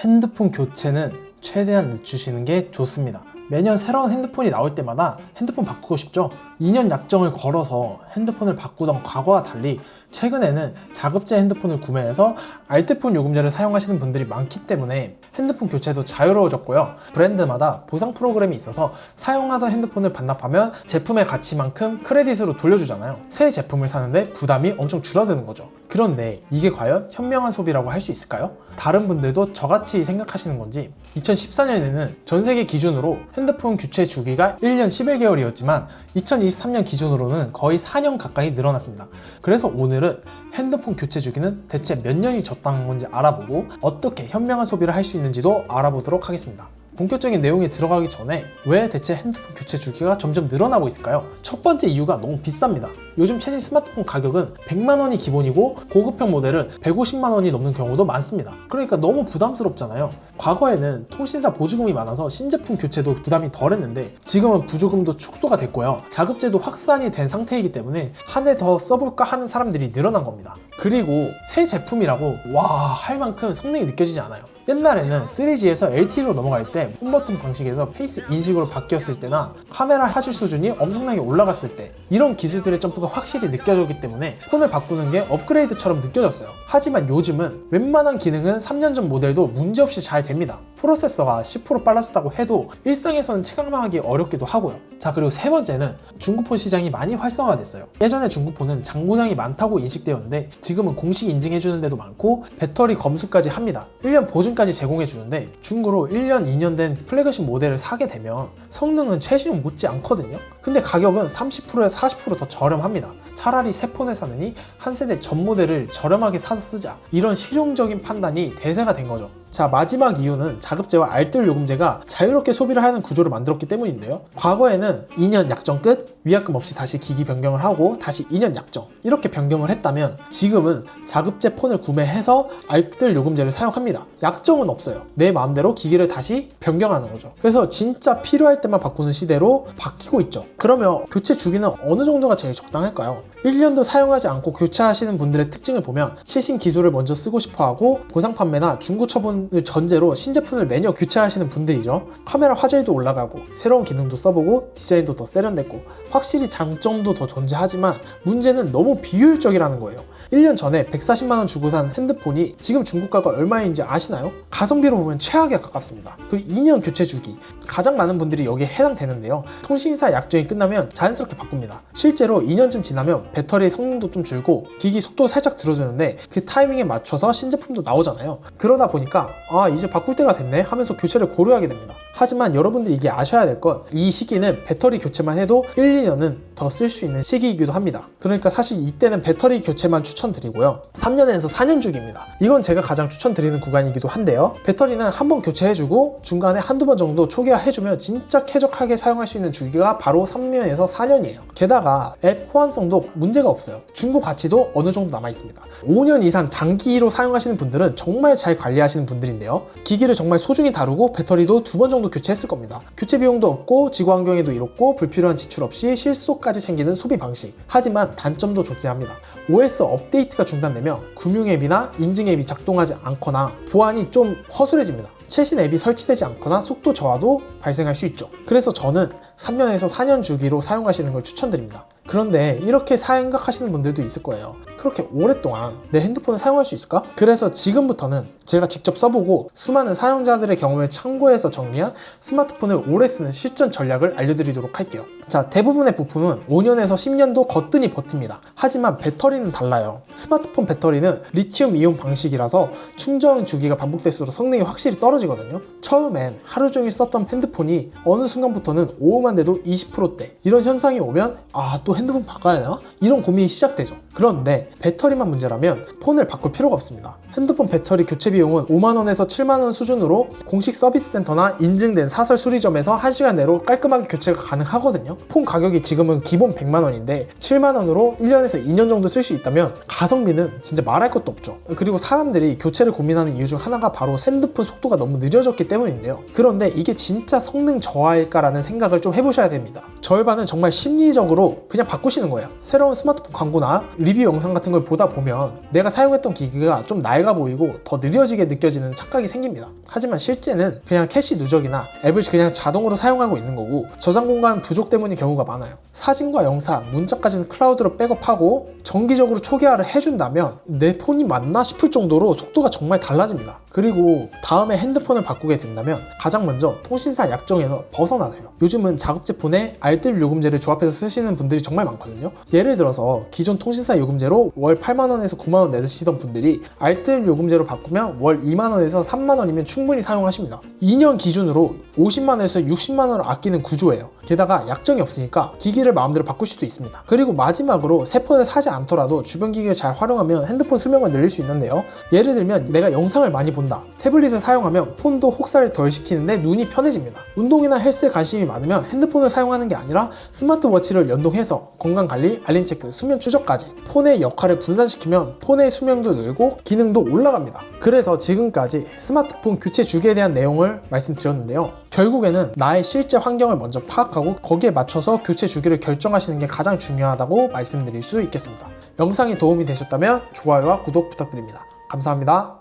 핸드폰 교체는 최대한 늦추시는 게 좋습니다. 매년 새로운 핸드폰이 나올 때마다 핸드폰 바꾸고 싶죠? 2년 약정을 걸어서 핸드폰을 바꾸던 과거와 달리 최근에는 자급제 핸드폰을 구매해서 알뜰폰 요금제를 사용하시는 분들이 많기 때문에 핸드폰 교체도 자유로워졌고요. 브랜드마다 보상 프로그램이 있어서 사용하던 핸드폰을 반납하면 제품의 가치만큼 크레딧으로 돌려주잖아요. 새 제품을 사는데 부담이 엄청 줄어드는 거죠. 그런데 이게 과연 현명한 소비라고 할 수 있을까요? 다른 분들도 저같이 생각하시는 건지 2014년에는 전 세계 기준으로 핸드폰 교체 주기가 1년 11개월이었지만 2023년 기준으로는 거의 4년 가까이 늘어났습니다. 그래서 오늘은 핸드폰 교체 주기는 대체 몇 년이 적당한 건지 알아보고 어떻게 현명한 소비를 할 수 있는지도 알아보도록 하겠습니다. 본격적인 내용에 들어가기 전에 왜 대체 핸드폰 교체 주기가 점점 늘어나고 있을까요? 첫 번째 이유가 너무 비쌉니다. 요즘 최신 스마트폰 가격은 100만 원이 기본이고 고급형 모델은 150만 원이 넘는 경우도 많습니다. 그러니까 너무 부담스럽잖아요. 과거에는 통신사 보조금이 많아서 신제품 교체도 부담이 덜했는데 지금은 부조금도 축소가 됐고요. 자급제도 확산이 된 상태이기 때문에 한 해 더 써볼까 하는 사람들이 늘어난 겁니다. 그리고 새 제품이라고 와 할 만큼 성능이 느껴지지 않아요. 옛날에는 3G에서 LTE로 넘어갈 때 홈버튼 방식에서 페이스 인식으로 바뀌었을 때나 카메라 화질 수준이 엄청나게 올라갔을 때 이런 기술들의 점프가 확실히 느껴졌기 때문에 폰을 바꾸는 게 업그레이드처럼 느껴졌어요. 하지만 요즘은 웬만한 기능은 3년 전 모델도 문제없이 잘 됩니다. 프로세서가 10% 빨라졌다고 해도 일상에서는 체감하기 어렵기도 하고요. 자 그리고 세 번째는 중고폰 시장이 많이 활성화됐어요. 예전에 중고폰은 장고장이 많다고 인식되었는데 지금은 공식 인증해주는 데도 많고 배터리 검수까지 합니다. 1년 보증까지 제공해주는데 중고로 1년, 2년 된 플래그십 모델을 사게 되면 성능은 최신 못지 않거든요. 근데 가격은 30%에서 40%더 저렴합니다. 차라리 새 폰을 사느니 한 세대 전 모델을 저렴하게 사서 쓰자. 이런 실용적인 판단이 대세가 된 거죠. 자 마지막 이유는 자급제와 알뜰 요금제가 자유롭게 소비를 하는 구조를 만들었기 때문인데요. 과거에는 2년 약정 끝 위약금 없이 다시 기기 변경을 하고 다시 2년 약정 이렇게 변경을 했다면 지금은 자급제 폰을 구매해서 알뜰 요금제를 사용합니다. 약정은 없어요. 내 마음대로 기기를 다시 변경하는 거죠. 그래서 진짜 필요할 때만 바꾸는 시대로 바뀌고 있죠. 그러면 교체 주기는 어느 정도가 제일 적당할까요? 1년도 사용하지 않고 교체하시는 분들의 특징을 보면 최신 기술을 먼저 쓰고 싶어 하고 보상 판매나 중고 처분 을 전제로 신제품을 매년 교체하시는 분들이죠. 카메라 화질도 올라가고 새로운 기능도 써보고 디자인도 더 세련됐고 확실히 장점도 더 존재하지만 문제는 너무 비효율적이라는 거예요. 1년 전에 140만원 주고 산 핸드폰이 지금 중고가가 얼마인지 아시나요? 가성비로 보면 최악에 가깝습니다. 그리고 2년 교체 주기. 가장 많은 분들이 여기에 해당되는데요. 통신사 약정이 끝나면 자연스럽게 바꿉니다. 실제로 2년쯤 지나면 배터리 성능도 좀 줄고 기기 속도 살짝 들어주는데 그 타이밍에 맞춰서 신제품도 나오잖아요. 그러다 보아 이제 바꿀 때가 됐네 하면서 교체를 고려하게 됩니다. 하지만 여러분들이 이게 아셔야 될 건 이 시기는 배터리 교체만 해도 1, 2년은 더 쓸 수 있는 시기이기도 합니다. 그러니까 사실 이때는 배터리 교체만 추천드리고요. 3년에서 4년 주기입니다. 이건 제가 가장 추천드리는 구간이기도 한데요. 배터리는 한 번 교체해주고 중간에 한두 번 정도 초기화해주면 진짜 쾌적하게 사용할 수 있는 주기가 바로 3년에서 4년이에요. 게다가 앱 호환성도 문제가 없어요. 중고 가치도 어느 정도 남아 있습니다. 5년 이상 장기로 사용하시는 분들은 정말 잘 관리하시는 분들 인데요. 기기를 정말 소중히 다루고 배터리도 두 번 정도 교체했을 겁니다. 교체 비용도 없고 지구 환경에도 이롭고 불필요한 지출 없이 실속까지 챙기는 소비 방식. 하지만 단점도 존재합니다. OS 업데이트가 중단되면 금융 앱이나 인증 앱이 작동하지 않거나 보안이 좀 허술해집니다. 최신 앱이 설치되지 않거나 속도 저하도 발생할 수 있죠. 그래서 저는 3년에서 4년 주기로 사용하시는 걸 추천드립니다. 그런데 이렇게 생각하시는 분들도 있을 거예요. 그렇게 오랫동안 내 핸드폰을 사용할 수 있을까? 그래서 지금부터는 제가 직접 써보고 수많은 사용자들의 경험을 참고해서 정리한 스마트폰을 오래 쓰는 실전 전략을 알려드리도록 할게요. 자, 대부분의 부품은 5년에서 10년도 거뜬히 버팁니다. 하지만 배터리는 달라요. 스마트폰 배터리는 리튬 이온 방식이라서 충전 주기가 반복될수록 성능이 확실히 떨어지거든요. 처음엔 하루 종일 썼던 핸드폰이 어느 순간부터는 오후만 돼도 20%대 이런 현상이 오면 아 또 핸드폰 바꿔야 되나? 이런 고민이 시작되죠. 그런데 배터리만 문제라면 폰을 바꿀 필요가 없습니다. 핸드폰 배터리 교체 비용은 5만원에서 7만원 수준으로 공식 서비스 센터나 인증된 사설 수리점에서 1시간 내로 깔끔하게 교체가 가능하거든요. 폰 가격이 지금은 기본 100만원인데 7만원으로 1년에서 2년 정도 쓸 수 있다면 가성비는 진짜 말할 것도 없죠. 그리고 사람들이 교체를 고민하는 이유 중 하나가 바로 핸드폰 속도가 너무 늦어졌기 때문인데요. 그런데 이게 진짜 성능 저하일까라는 생각을 좀 해보셔야 됩니다. 절반은 정말 심리적으로 그냥 바꾸시는 거예요. 새로운 스마트폰 광고나 리뷰 영상 같은 걸 보다 보면 내가 사용했던 기기가 좀 낡아 보이고 더 느려지게 느껴지는 착각이 생깁니다. 하지만 실제는 그냥 캐시 누적이나 앱을 그냥 자동으로 사용하고 있는 거고 저장 공간 부족 때문인 경우가 많아요. 사진과 영상, 문자까지는 클라우드로 백업하고 정기적으로 초기화를 해준다면 내 폰이 맞나 싶을 정도로 속도가 정말 달라집니다. 그리고 다음에 핸드폰을 바꾸게 된다면 가장 먼저 통신사 약정에서 벗어나세요. 요즘은 작업제 폰에 알뜰 요금제를 조합해서 쓰시는 분들이 정말 많거든요. 예를 들어서 기존 통신사 요금제로 월 8만원에서 9만원 내시던 분들이 알뜰 요금제로 바꾸면 월 2만원에서 3만원이면 충분히 사용하십니다. 2년 기준으로 50만원에서 60만원을 아끼는 구조예요. 게다가 약정이 없으니까 기기를 마음대로 바꿀 수도 있습니다. 그리고 마지막으로 새 폰을 사지 않더라도 주변 기기를 잘 활용하면 핸드폰 수명을 늘릴 수 있는데요. 예를 들면 내가 영상을 많이 본다. 태블릿을 사용하면 폰도 혹사를 덜 시키는데 눈이 편해집니다. 운동이나 헬스에 관심이 많으면 핸드폰을 사용하는 게 아니라 스마트워치를 연동해서 건강 관리, 알림 체크, 수면 추적까지 폰의 역할을 분산시키면 폰의 수명도 늘고 기능도 올라갑니다. 그래서 지금까지 스마트폰 교체 주기에 대한 내용을 말씀드렸는데요. 결국에는 나의 실제 환경을 먼저 파악하고 거기에 맞춰서 교체 주기를 결정하시는 게 가장 중요하다고 말씀드릴 수 있겠습니다. 영상이 도움이 되셨다면 좋아요와 구독 부탁드립니다. 감사합니다.